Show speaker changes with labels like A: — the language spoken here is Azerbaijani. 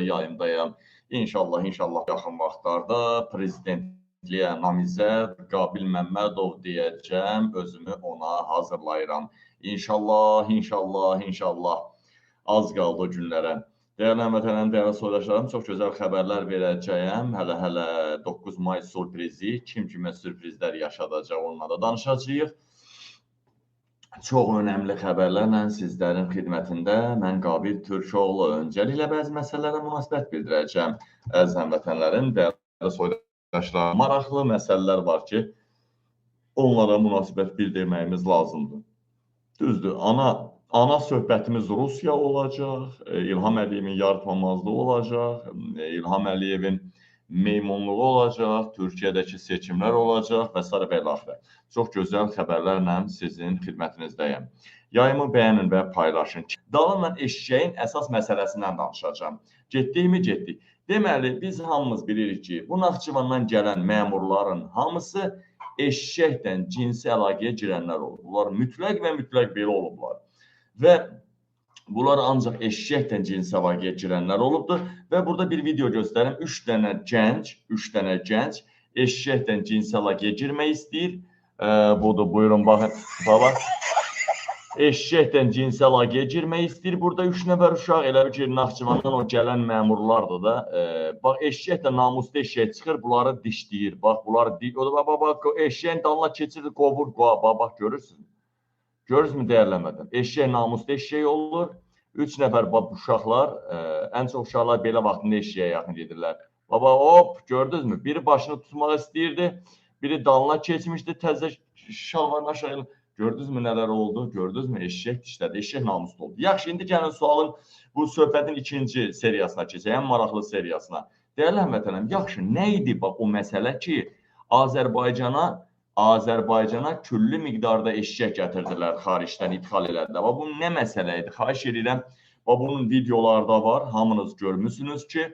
A: yayındayam. İnşallah, inşallah yaxın vaxtlarda prezidentliyə namizəd Qabil Məmmədov deyəcəm, özümü ona hazırlayıram. İnşallah, inşallah, inşallah az qaldı günlərə. Dəyərli həmvətənlərim, dəyərli soydaşlarım, çox gözəl xəbərlər verəcəyəm. Hələ-hələ 9 may sürprizi, kim kimə sürprizlər yaşadacaq, onunla da danışacağıq. Çox önəmli xəbərlərlə sizlərin xidmətində mən Qabil Türkoğlu. Öncəliklə bəzi məsələlərə münasibət bildirəcəm. Əziz həmvətənlərim, dəyərli soydaşlarım, maraqlı məsələlər var ki, onlara münasibət bildirməyimiz lazımdır. Düzdür, ana ana söhbətimiz Rusiya olacaq, e, İlham Əliyevin yaratmamazlığı olacaq, e, İlham Əliyevin meymunluğu olacaq, Türkiyədəki seçimlər olacaq və s. və ilaxirə. Çox gözəl xəbərlərlə sizin xidmətinizdəyəm. Yayımı bəyənin və paylaşın. Dalanla eşşəyin əsas məsələsindən danışacağam. Getdikmi getdik. Deməli, biz hamımız bilirik ki, bu Naxçıvandan gələn məmurların hamısı eşşəklə cinsi əlaqəyə girənlər olub. Bunlar mütləq və mütləq belə olublar. Və bunlar ancaq eşşəklə cinsi əlaqəyə girənlər olubdur və burada bir video göstərim. 3 dənə gənc, 3 dənə gənc eşşəklə cinsi əlaqəyə girmək istəyir. E, budur, buyurun baxın. Baba eşşəklə cinsi əlaqəyə girmək istəyir. Burada 3 nəfər uşaq elə bir Naxçıvandan o gələn məmurlardır da. E, bax eşşəklə namuslu eşşək çıxır, bunları dişləyir. Bax bunları o da bax bax eşşəyin dalına keçir, qovur, qova, bax, görürsüz. Görürsünüzmü dəyərlənmədən? Eşşək namuslu eşşək olur. 3 nəfər uşaqlar, ə, ən çox uşaqlar belə vaxtında eşşəyə yaxın gedirlər. Baba hop, gördünüzmü? Biri başını tutmaq istəyirdi, biri dalına keçmişdi, təzə şalvarını aşağı Gördünüzmü nələr oldu? Gördünüzmü? Eşşək dişlədi. Eşşək namuslu oldu. Yaxşı, indi gəlin sualın bu söhbətin ikinci seriyasına keçək, ən maraqlı seriyasına. Dəyərli həmvətənəm, yaxşı, nə idi bax o məsələ ki, Azərbaycana Azərbaycana küllü miqdarda eşşək gətirdilər, xaricdən idxal elədilər. Və bu nə məsələ idi? Xahiş edirəm, və bunun videoları da var, hamınız görmüsünüz ki,